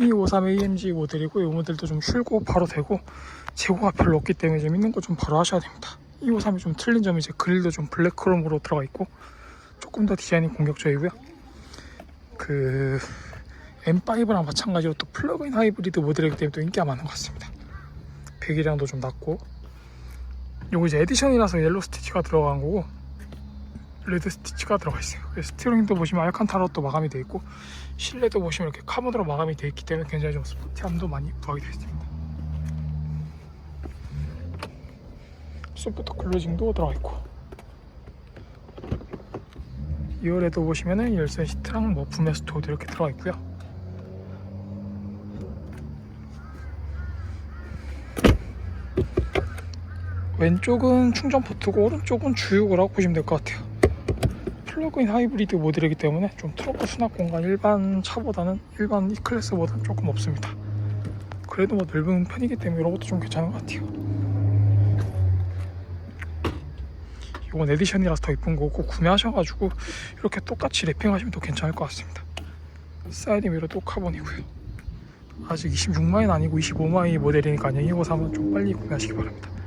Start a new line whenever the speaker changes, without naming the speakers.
253 AMG 모델이고 이 모델도 좀 출고 바로 되고 재고가 별로 없기 때문에 좀 있는 거 좀 바로 하셔야 됩니다. 253이 좀 틀린 점이 이제 그릴도 좀 블랙 크롬으로 들어가 있고 조금 더 디자인이 공격적이고요. 그 M5랑 마찬가지로 또 플러그인 하이브리드 모델이기 때문에 또 인기가 많은 것 같습니다. 배기량도 좀 낮고. 요거 이제 에디션이라서 옐로 스티치가 들어간 거고 레드 스티치가 들어가 있어요. 그래서 스티어링도 보시면 알칸타로 또 마감이 되어 있고 실내도 보시면 이렇게 카본으로 마감이 되어 있기 때문에 굉장히 좀 스포티함도 많이 부하게 되어 있습니다. 소프트 클로징도 들어가 있고. 2열에도 보시면은 열선 시트랑 뭐 부메 스토어도 이렇게 들어가 있고요. 왼쪽은 충전 포트고 오른쪽은 주유구라고 보시면 될 것 같아요 플러그인 하이브리드 모델이기 때문에 좀 트렁크 수납 공간 일반 차보다는 일반 E클래스보다는 조금 없습니다. 그래도 뭐 넓은 편이기 때문에 이런 것도 좀 괜찮은 것 같아요. 이건 에디션이라서 더 이쁜 거고 구매하셔가지고 이렇게 똑같이 랩핑하시면 더 괜찮을 것 같습니다. 사이드 미러도 카본이고요. 아직 26만원 아니고 25만원 모델이니까 253은 좀 빨리 구매하시기 바랍니다